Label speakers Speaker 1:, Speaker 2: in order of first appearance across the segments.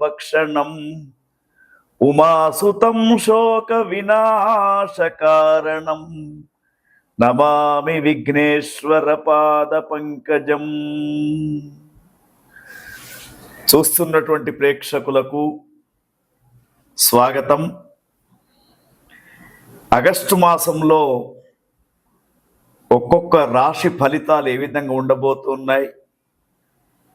Speaker 1: భక్షణం ఉమాసుతం శోక వినాశకారణం. నమామి విఘ్నేశ్వర పాద పంకజం. చూస్తున్నటువంటి ప్రేక్షకులకు స్వాగతం. ఆగస్టు మాసంలో ఒక్కొక్క రాశి ఫలితాలు ఏ విధంగా ఉండబోతున్నాయి?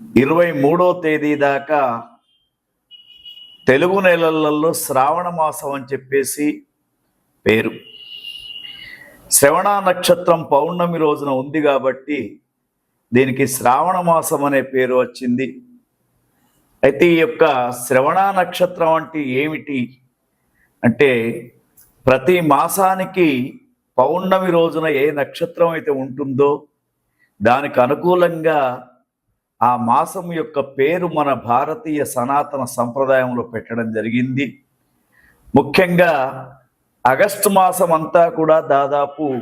Speaker 1: ఇరవై మూడో తేదీ దాకా తెలుగు నెలలలో శ్రావణ మాసం అని చెప్పేసి పేరు. శ్రవణ నక్షత్రం పౌర్ణమి రోజున ఉంది కాబట్టి దీనికి శ్రావణ మాసం అనే పేరు వచ్చింది. అయితే ఈ యొక్క శ్రవణ నక్షత్రం అంటే ఏమిటి? అంటే ప్రతి మాసానికి పౌర్ణమి రోజున ఏ నక్షత్రం అయితే ఉంటుందో దానికి అనుకూలంగా ఆ మాసం యొక్క పేరు మన భారతీయ సనాతన సంప్రదాయంలో పెట్టడం జరిగింది. ముఖ్యంగా ఆగస్టు మాసం అంతా కూడా దాదాపు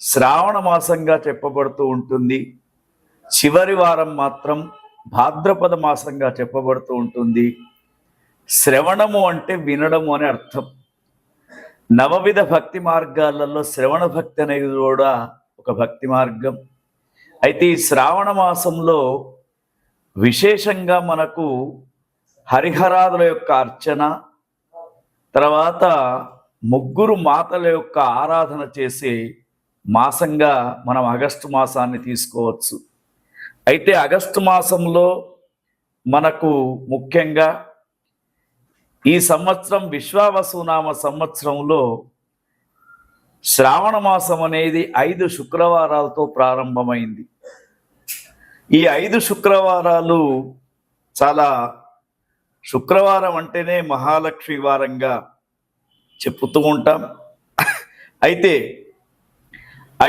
Speaker 1: శ్రావణ మాసంగా చెప్పబడుతూ ఉంటుంది. చివరి వారం మాత్రం భాద్రపద మాసంగా చెప్పబడుతూ ఉంటుంది. శ్రవణము అంటే వినడము అని అర్థం. నవవిధ భక్తి మార్గాలలో శ్రవణ భక్తి అనేది కూడా ఒక భక్తి మార్గం. అయితే ఈ శ్రావణ మాసంలో విశేషంగా మనకు హరిహరాదుల యొక్క అర్చన తర్వాత ముగ్గురు మాతల యొక్క ఆరాధన చేసే మాసంగా మనం ఆగస్టు మాసాన్ని తీసుకోవచ్చు. అయితే ఆగస్టు మాసంలో మనకు ముఖ్యంగా ఈ సంవత్సరం విశ్వావసునామ సంవత్సరంలో శ్రావణ మాసం అనేది ఐదు శుక్రవారాలతో ప్రారంభమైంది. ఈ ఐదు శుక్రవారాలు చాలా శుక్రవారం అంటేనే మహాలక్ష్మి వారంగా చెప్పుతూ ఉంటాం. అయితే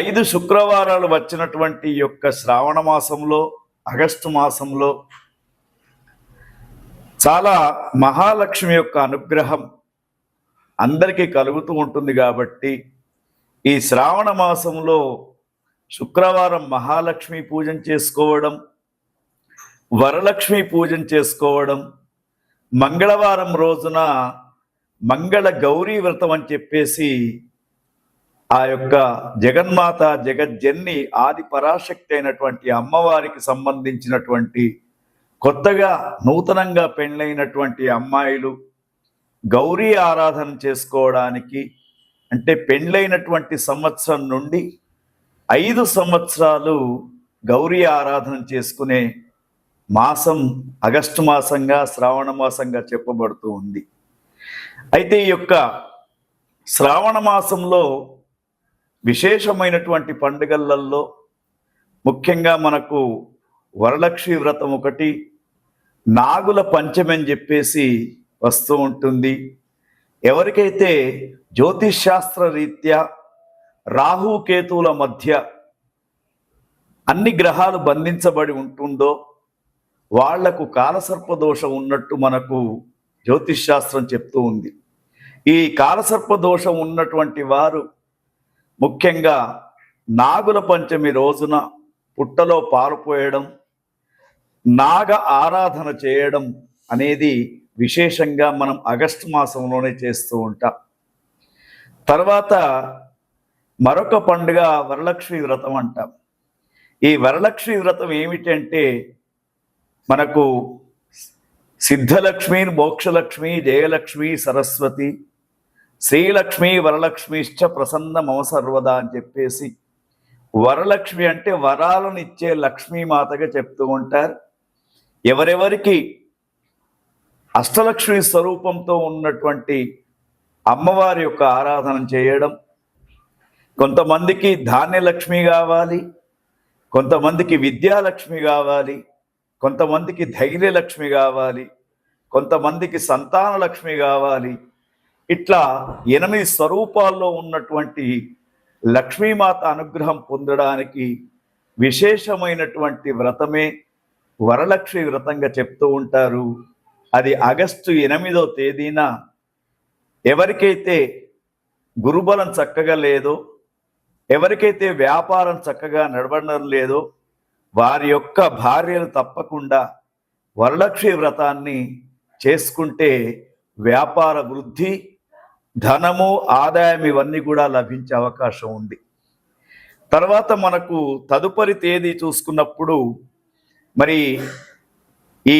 Speaker 1: ఐదు శుక్రవారాలు వచ్చినటువంటి యొక్క శ్రావణ మాసంలో ఆగస్టు మాసంలో చాలా మహాలక్ష్మి యొక్క అనుగ్రహం అందరికీ కలుగుతూ ఉంటుంది కాబట్టి ఈ శ్రావణ మాసంలో శుక్రవారం మహాలక్ష్మి పూజం చేసుకోవడం వరలక్ష్మి పూజం చేసుకోవడం మంగళవారం రోజున మంగళ గౌరీ వ్రతం అని చెప్పేసి ఆ యొక్క జగన్మాత జగజ్జన్ని ఆది పరాశక్తి అయినటువంటి అమ్మవారికి సంబంధించినటువంటి కొత్తగా నూతనంగా పెళ్ళైనటువంటి అమ్మాయిలు గౌరీ ఆరాధన చేసుకోవడానికి అంటే పెండ్లైనటువంటి సంవత్సరం నుండి ఐదు సంవత్సరాలు గౌరీ ఆరాధన చేసుకునే మాసం ఆగస్టు మాసంగా శ్రావణ మాసంగా చెప్పబడుతూ ఉంది. అయితే ఈ యొక్క శ్రావణ మాసంలో విశేషమైనటువంటి పండుగలలో ముఖ్యంగా మనకు వరలక్ష్మి వ్రతం ఒకటి నాగుల పంచమని అని చెప్పేసి వస్తూ ఉంటుంది. ఎవరికైతే జ్యోతిష్శాస్త్ర రీత్యా రాహుకేతువుల మధ్య అన్ని గ్రహాలు బంధించబడి ఉంటుందో వాళ్ళకు కాలసర్ప దోషం ఉన్నట్టు మనకు జ్యోతిష్శాస్త్రం చెప్తూ ఉంది. ఈ కాలసర్ప దోషం ఉన్నటువంటి వారు ముఖ్యంగా నాగుల పంచమి రోజున పుట్టలో పాలుపోయడం నాగ ఆరాధన చేయడం అనేది విశేషంగా మనం ఆగస్టు మాసంలోనే చేస్తూ ఉంటాం. తర్వాత మరొక పండుగ వరలక్ష్మి వ్రతం అంటాం. ఈ వరలక్ష్మి వ్రతం ఏమిటంటే మనకు సిద్ధలక్ష్మి మోక్షలక్ష్మి జయలక్ష్మి సరస్వతి శ్రీలక్ష్మి వరలక్ష్మిశ్చ ప్రసన్న మమ సర్వదా అని చెప్పేసి వరలక్ష్మి అంటే వరాలను ఇచ్చే లక్ష్మీమాతగా చెప్తూ ఉంటారు. ఎవరెవరికి అష్టలక్ష్మి స్వరూపంతో ఉన్నటువంటి అమ్మవారి యొక్క ఆరాధన చేయడం కొంతమందికి ధాన్యలక్ష్మి కావాలి కొంతమందికి విద్యాలక్ష్మి కావాలి కొంతమందికి ధైర్యలక్ష్మి కావాలి కొంతమందికి సంతాన లక్ష్మి కావాలి. ఇట్లా ఎనిమిది స్వరూపాల్లో ఉన్నటువంటి లక్ష్మీమాత అనుగ్రహం పొందడానికి విశేషమైనటువంటి వ్రతమే వరలక్ష్మి వ్రతంగా చెప్తూ ఉంటారు. అది ఆగస్టు ఎనిమిదో తేదీన ఎవరికైతే గురుబలం చక్కగా లేదో ఎవరికైతే వ్యాపారం చక్కగా నడవడం లేదో వారి యొక్క భార్యలు తప్పకుండా వరలక్ష్మి వ్రతాన్ని చేసుకుంటే వ్యాపార వృద్ధి ధనము ఆదాయం ఇవన్నీ కూడా లభించే అవకాశం ఉంది. తర్వాత మనకు తదుపరి తేదీ చూసుకున్నప్పుడు మరి ఈ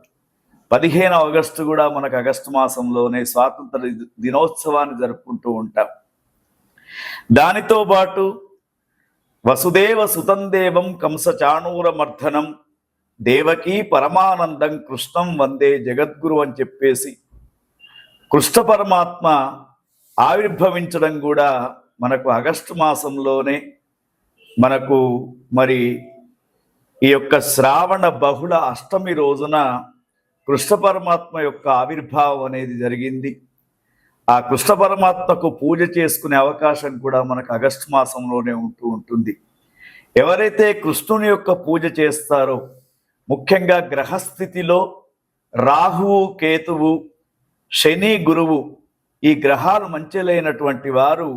Speaker 1: పదిహేను ఆగస్టు కూడా మనకు ఆగస్టు మాసంలోనే స్వాతంత్ర దినోత్సవాన్ని జరుపుకుంటూ ఉంటాం. దానితో పాటు వసుదేవ సుతందేవం కంస చాణూర మర్ధనం దేవకీ పరమానందం కృష్ణం వందే జగద్గురు అని చెప్పేసి కృష్ణ పరమాత్మ ఆవిర్భవించడం కూడా మనకు ఆగస్టు మాసంలోనే మనకు మరి ఈ యొక్క శ్రావణ బహుళ అష్టమి రోజున కృష్ణ పరమాత్మ యొక్క ఆవిర్భావం అనేది జరిగింది. ఆ కృష్ణ పరమాత్మకు పూజ చేసుకునే అవకాశం కూడా మనకు ఆగస్టు మాసంలోనే ఉంటూ ఉంటుంది. ఎవరైతే కృష్ణుని యొక్క పూజ చేస్తారో ముఖ్యంగా గ్రహస్థితిలో రాహువు కేతువు శని గురువు ఈ గ్రహాలు మంచిలైనటువంటి వారు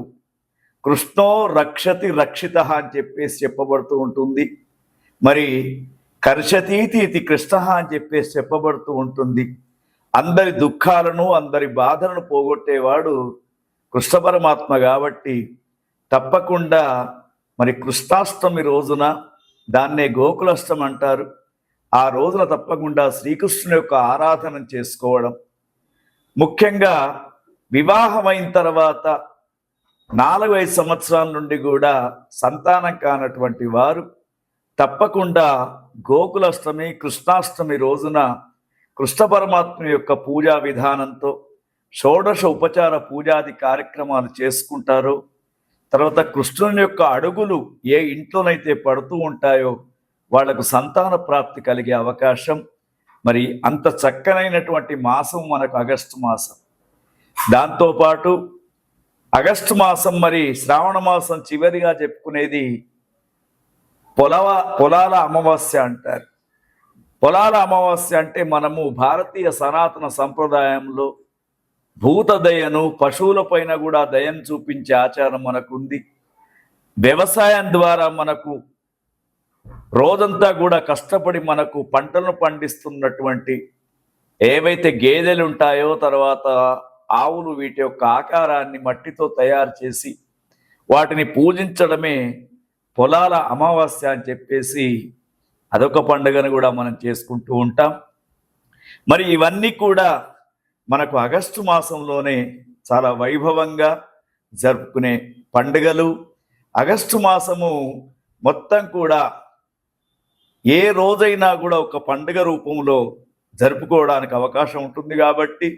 Speaker 1: కృష్ణో రక్షతి రక్షిత అని చెప్పేసి చెప్పబడుతూ ఉంటుంది. మరి కర్షతీతి ఇది కృష్ణ అని చెప్పేసి చెప్పబడుతూ ఉంటుంది. అందరి దుఃఖాలను అందరి బాధలను పోగొట్టేవాడు కృష్ణ పరమాత్మ కాబట్టి తప్పకుండా మరి కృష్ణాష్టమి రోజున దాన్నే గోకులాష్టం అంటారు. ఆ రోజున తప్పకుండా శ్రీకృష్ణుని యొక్క ఆరాధన చేసుకోవడం. ముఖ్యంగా వివాహమైన తర్వాత నాలుగు ఐదు సంవత్సరాల నుండి కూడా సంతానం కానటువంటి వారు తప్పకుండా గోకులాష్టమి కృష్ణాష్టమి రోజున కృష్ణ పరమాత్మ యొక్క పూజా విధానంతో షోడశ ఉపచార పూజాది కార్యక్రమాలు చేసుకుంటారో. తర్వాత కృష్ణుని యొక్క అడుగులు ఏ ఇంట్లోనైతే పడుతూ ఉంటాయో వాళ్ళకు సంతాన ప్రాప్తి కలిగే అవకాశం. మరి అంత చక్కనైనటువంటి మాసం మనకు ఆగస్టు మాసం. దాంతోపాటు ఆగస్టు మాసం మరి శ్రావణ మాసం చివరిగా చెప్పుకునేది పొలవ పొలాల అమావాస్య అంటారు. పొలాల అమావాస్య అంటే మనము భారతీయ సనాతన సంప్రదాయంలో భూత దయను పశువులపైన కూడా దయం చూపించే ఆచారం మనకుంది. వ్యవసాయం ద్వారా మనకు రోజంతా కూడా కష్టపడి మనకు పంటలను పండిస్తున్నటువంటి ఏవైతే గేదెలు ఉంటాయో తర్వాత ఆవులు వీటి యొక్క ఆకారాన్ని మట్టితో తయారు చేసి వాటిని పూజించడమే పొలాల అమావాస్య అని చెప్పేసి అదొక పండుగను కూడా మనం చేసుకుంటూ ఉంటాం. మరి ఇవన్నీ కూడా మనకు ఆగస్టు మాసంలోనే చాలా వైభవంగా జరుపుకునే పండుగలు. ఆగస్టు మాసము మొత్తం కూడా ఏ రోజైనా కూడా ఒక పండుగ రూపంలో జరుపుకోవడానికి అవకాశం ఉంటుంది కాబట్టి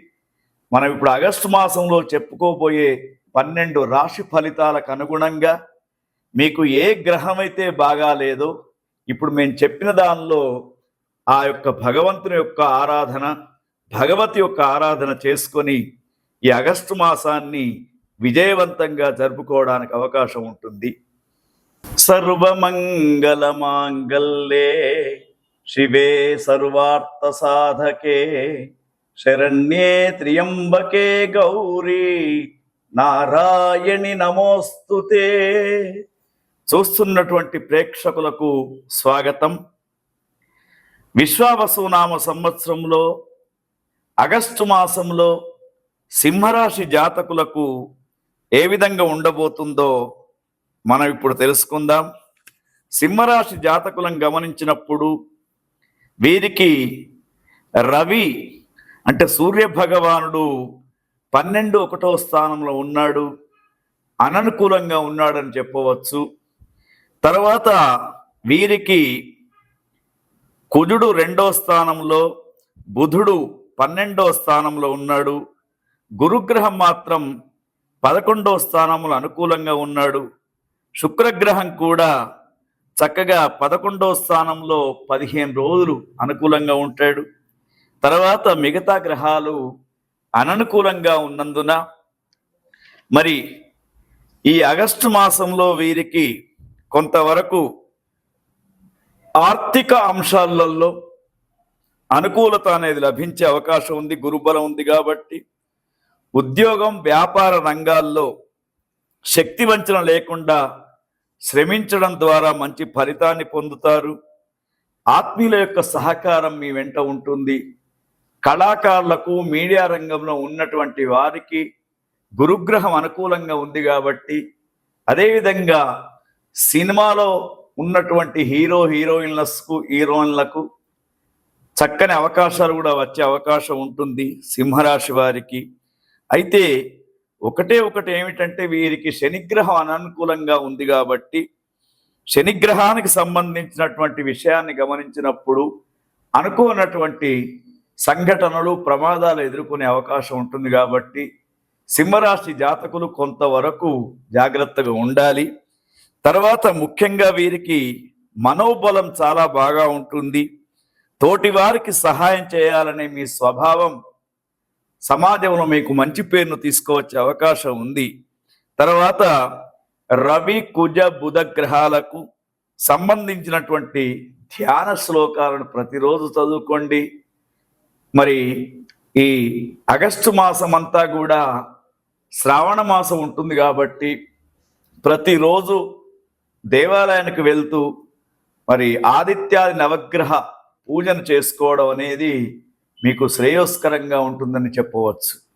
Speaker 1: మనం ఇప్పుడు ఆగస్టు మాసంలో చెప్పుకోబోయే పన్నెండు రాశి ఫలితాలకు అనుగుణంగా మీకు ఏ గ్రహం అయితే బాగా లేదో ఇప్పుడు మేము చెప్పిన దానిలో ఆ యొక్క భగవంతుని యొక్క ఆరాధన భగవతి యొక్క ఆరాధన చేసుకొని ఈ ఆగస్టు మాసాన్ని విజయవంతంగా జరుపుకోవడానికి అవకాశం ఉంటుంది. సర్వమంగళ మాంగళ్యే శివే సర్వార్థ సాధకే శరణ్యే త్రియంబకే గౌరీ నారాయణి నమోస్తుతే. చూస్తున్నటువంటి ప్రేక్షకులకు స్వాగతం. విశ్వావసునామ సంవత్సరంలో ఆగస్టు మాసంలో సింహరాశి జాతకులకు ఏ విధంగా ఉండబోతుందో మనం ఇప్పుడు తెలుసుకుందాం. సింహరాశి జాతకులను గమనించినప్పుడు వీరికి రవి అంటే సూర్య భగవానుడు పన్నెండు ఒకటో స్థానంలో ఉన్నాడు. అననుకూలంగా ఉన్నాడని చెప్పవచ్చు. తర్వాత వీరికి కుజుడు రెండో స్థానంలో బుధుడు పన్నెండో స్థానంలో ఉన్నాడు. గురుగ్రహం మాత్రం పదకొండో స్థానంలో అనుకూలంగా ఉన్నాడు. శుక్రగ్రహం కూడా చక్కగా పదకొండో స్థానంలో పదిహేను రోజులు అనుకూలంగా ఉంటాడు. తర్వాత మిగతా గ్రహాలు అననుకూలంగా ఉన్నందున మరి ఈ ఆగస్టు మాసంలో వీరికి కొంతవరకు ఆర్థిక అంశాలలో అనుకూలత అనేది లభించే అవకాశం ఉంది గురుబలం ఉంది కాబట్టి ఉద్యోగం వ్యాపార రంగాల్లో శక్తి వంచన లేకుండా శ్రమించడం ద్వారా మంచి ఫలితాన్ని పొందుతారు. ఆత్మీయుల యొక్క సహకారం మీ వెంట ఉంటుంది. కళాకారులకు మీడియా రంగంలో ఉన్నటువంటి వారికి గురుగ్రహం అనుకూలంగా ఉంది కాబట్టి అదేవిధంగా సినిమాలో ఉన్నటువంటి హీరో హీరోయిన్లకు హీరోయిన్లకు చక్కని అవకాశాలు కూడా వచ్చే అవకాశం ఉంటుంది సింహరాశి వారికి. అయితే ఒకటే ఒకటి ఏమిటంటే వీరికి శనిగ్రహం అననుకూలంగా ఉంది కాబట్టి శనిగ్రహానికి సంబంధించినటువంటి విషయాన్ని గమనించినప్పుడు అనుకోనటువంటి సంఘటనలు ప్రమాదాలు ఎదుర్కొనే అవకాశం ఉంటుంది కాబట్టి సింహరాశి జాతకులు కొంతవరకు జాగ్రత్తగా ఉండాలి. తర్వాత ముఖ్యంగా వీరికి మనోబలం చాలా బాగా ఉంటుంది. తోటి వారికి సహాయం చేయాలనే మీ స్వభావం సమాజంలో మీకు మంచి పేరును తీసుకువచ్చే అవకాశం ఉంది. తర్వాత రవి కుజ బుధ గ్రహాలకు సంబంధించినటువంటి ధ్యాన శ్లోకాలను ప్రతిరోజు చదువుకోండి. మరి ఈ ఆగస్టు మాసం అంతా కూడా శ్రావణ మాసం ఉంటుంది కాబట్టి ప్రతిరోజు దేవాలయానికి వెళ్తూ మరి ఆదిత్యాది నవగ్రహ పూజను చేసుకోవడం అనేది మీకు శ్రేయోస్కరంగా ఉంటుందని చెప్పవచ్చు.